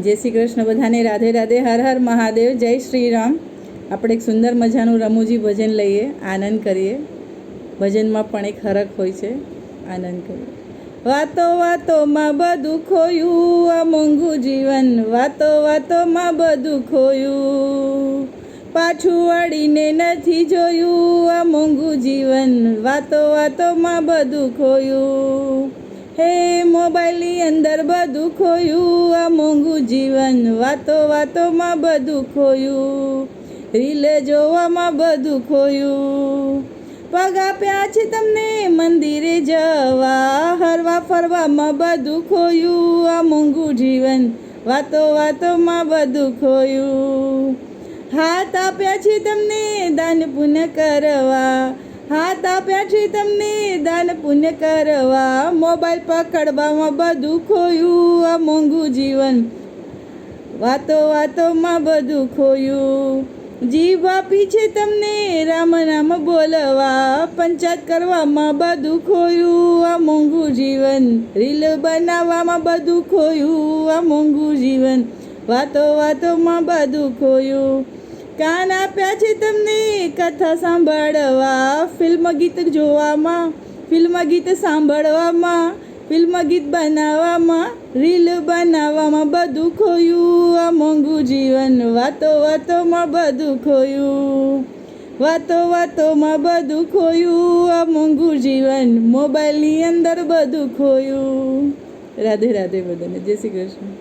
જય શ્રી કૃષ્ણ બધાને, રાધે રાધે, હર હર મહાદેવ, જય શ્રી રામ. આપણે એક સુંદર મજાનું રમૂજી ભજન લઈએ, આનંદ કરીએ. ભજનમાં પણ એક હરખ હોય છે, આનંદ કરીએ. વાતો વાતોમાં બધું ખોયું આ મોંઘું જીવન વાતો વાતોમાં બધું ખોયું. પાછું વળીને નથી જોયું આ મોંઘું જીવન વાતો વાતોમાં બધું ખોયું. અંદર બધું ખોયું આ મોંઘું જીવન વાતો વાતોમાં બધું ખોયું. રીલે જોવામાં બધું ખોયું. પગ આપ્યા છે તમને મંદિરે જવા, હરવા ફરવામાં બધું ખોયું. આ મોંઘું જીવન વાતો વાતોમાં બધું ખોયું. હાથ આપ્યા છે તમને દાન પુણ્ય કરવા આપ્યા છે તમને, દાન પુણ્ય કરવા. મોબાઈલ પકડવામાં બધું ખોયું, આ મોંઘું જીવન. વાતો વાતોમાં બધું ખોયું. જીભ આપી છે તમને, રામ નામ બોલવા. પંચાયત કરવામાં બધું ખોયું, આ મોંઘું જીવન. રીલ બનાવવામાં બધું ખોયું, આ મોંઘું જીવન. વાતો વાતોમાં બધું ખોયું. કાન આપ્યા છે તમને કથા સાંભળવા, ફિલ્મ ગીત જોવામાં, ફિલ્મ ગીત સાંભળવામાં, ફિલ્મ ગીત બનાવવામાં, રીલ બનાવવામાં બધું ખોયું, આ મોંઘું જીવન વાતો વાતોમાં બધું ખોયું, વાતો વાતોમાં બધું ખોયું, આ મોંઘું જીવન મોબાઈલની અંદર બધું ખોયું. રાધે રાધે બધાને, જય શ્રી કૃષ્ણ.